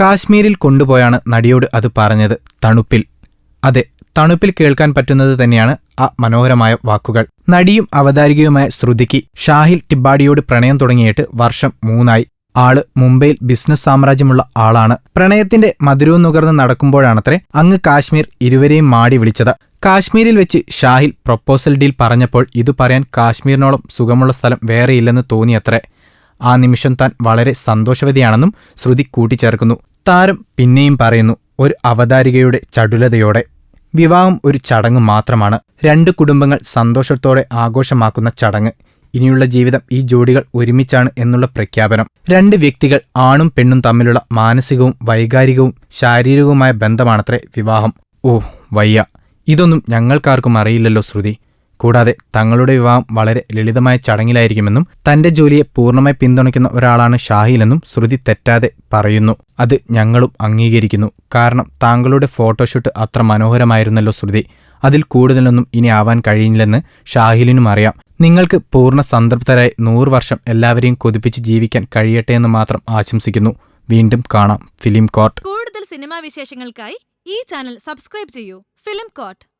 കാശ്മീരിൽ കൊണ്ടുപോയാണ് നടിയോട് അത് പറഞ്ഞത് തണുപ്പിൽ. അതെ തണുപ്പിൽ കേൾക്കാൻ പറ്റുന്നത് തന്നെയാണ് ആ മനോഹരമായ വാക്കുകൾ. നടിയും അവതാരികയുമായ ശ്രുതിക്ക് ഷാഹിൽ ടിബാഡിയോട് പ്രണയം തുടങ്ങിയിട്ട് വർഷം മൂന്നായി. ആൾ മുംബൈയിൽ ബിസിനസ് സാമ്രാജ്യമുള്ള ആളാണ്. പ്രണയത്തിന്റെ മധുരവും നുകർന്ന് നടക്കുമ്പോഴാണത്രേ അങ്ങ് കാശ്മീർ ഇരുവരെയും മാടി വിളിച്ചത്. കാശ്മീരിൽ വെച്ച് ഷാഹിൽ പ്രൊപ്പോസൽ ഡീൽ പറഞ്ഞപ്പോൾ ഇത് പറയാൻ കാശ്മീരിനോളം സുഖമുള്ള സ്ഥലം വേറെയില്ലെന്ന് തോന്നിയത്രേ. ആ നിമിഷം താൻ വളരെ സന്തോഷവതിയാണെന്നും ശ്രുതി കൂട്ടിച്ചേർക്കുന്നു. താരം പിന്നെയും പറയുന്നു ഒരു അവതാരികയുടെ ചടുലതയോടെ. വിവാഹം ഒരു ചടങ്ങ് മാത്രമാണ്. രണ്ട് കുടുംബങ്ങൾ സന്തോഷത്തോടെ ആഘോഷമാക്കുന്ന ചടങ്ങ്. ഇനിയുള്ള ജീവിതം ഈ ജോഡികൾ ഒരുമിച്ചാണ് എന്നുള്ള പ്രഖ്യാപനം. രണ്ട് വ്യക്തികൾ ആണും പെണ്ണും തമ്മിലുള്ള മാനസികവും വൈകാരികവും ശാരീരികവുമായ ബന്ധമാണത്രേ വിവാഹം. ഓ വയ്യ. ഇതൊന്നും ഞങ്ങൾക്കാർക്കും അറിയില്ലല്ലോ ശ്രുതി. കൂടാതെ തങ്ങളുടെ വിവാഹം വളരെ ലളിതമായ ചടങ്ങിലായിരിക്കുമെന്നും തന്റെ ജോലിയെ പൂർണമായി പിന്തുണയ്ക്കുന്ന ഒരാളാണ് ഷാഹിലെന്നും ശ്രുതി തെറ്റാതെ പറയുന്നു. അത് ഞങ്ങളും അംഗീകരിക്കുന്നു. കാരണം താങ്കളുടെ ഫോട്ടോഷൂട്ട് അത്ര മനോഹരമായിരുന്നല്ലോ ശ്രുതി. അതിൽ കൂടുതലൊന്നും ഇനി ആവാൻ കഴിയില്ലെന്ന് ഷാഹിലിനും അറിയാം. നിങ്ങൾക്ക് പൂർണ സംതൃപ്തരായി നൂറ് വർഷം എല്ലാവരെയും കൊതിപ്പിച്ച് ജീവിക്കാൻ കഴിയട്ടെ എന്ന് മാത്രം ആശംസിക്കുന്നു. വീണ്ടും കാണാം ഫിലിം കോർട്ട്. കൂടുതൽ സിനിമാ വിശേഷങ്ങൾക്കായി ഈ ചാനൽ സബ്സ്ക്രൈബ് ചെയ്യൂ. Film coat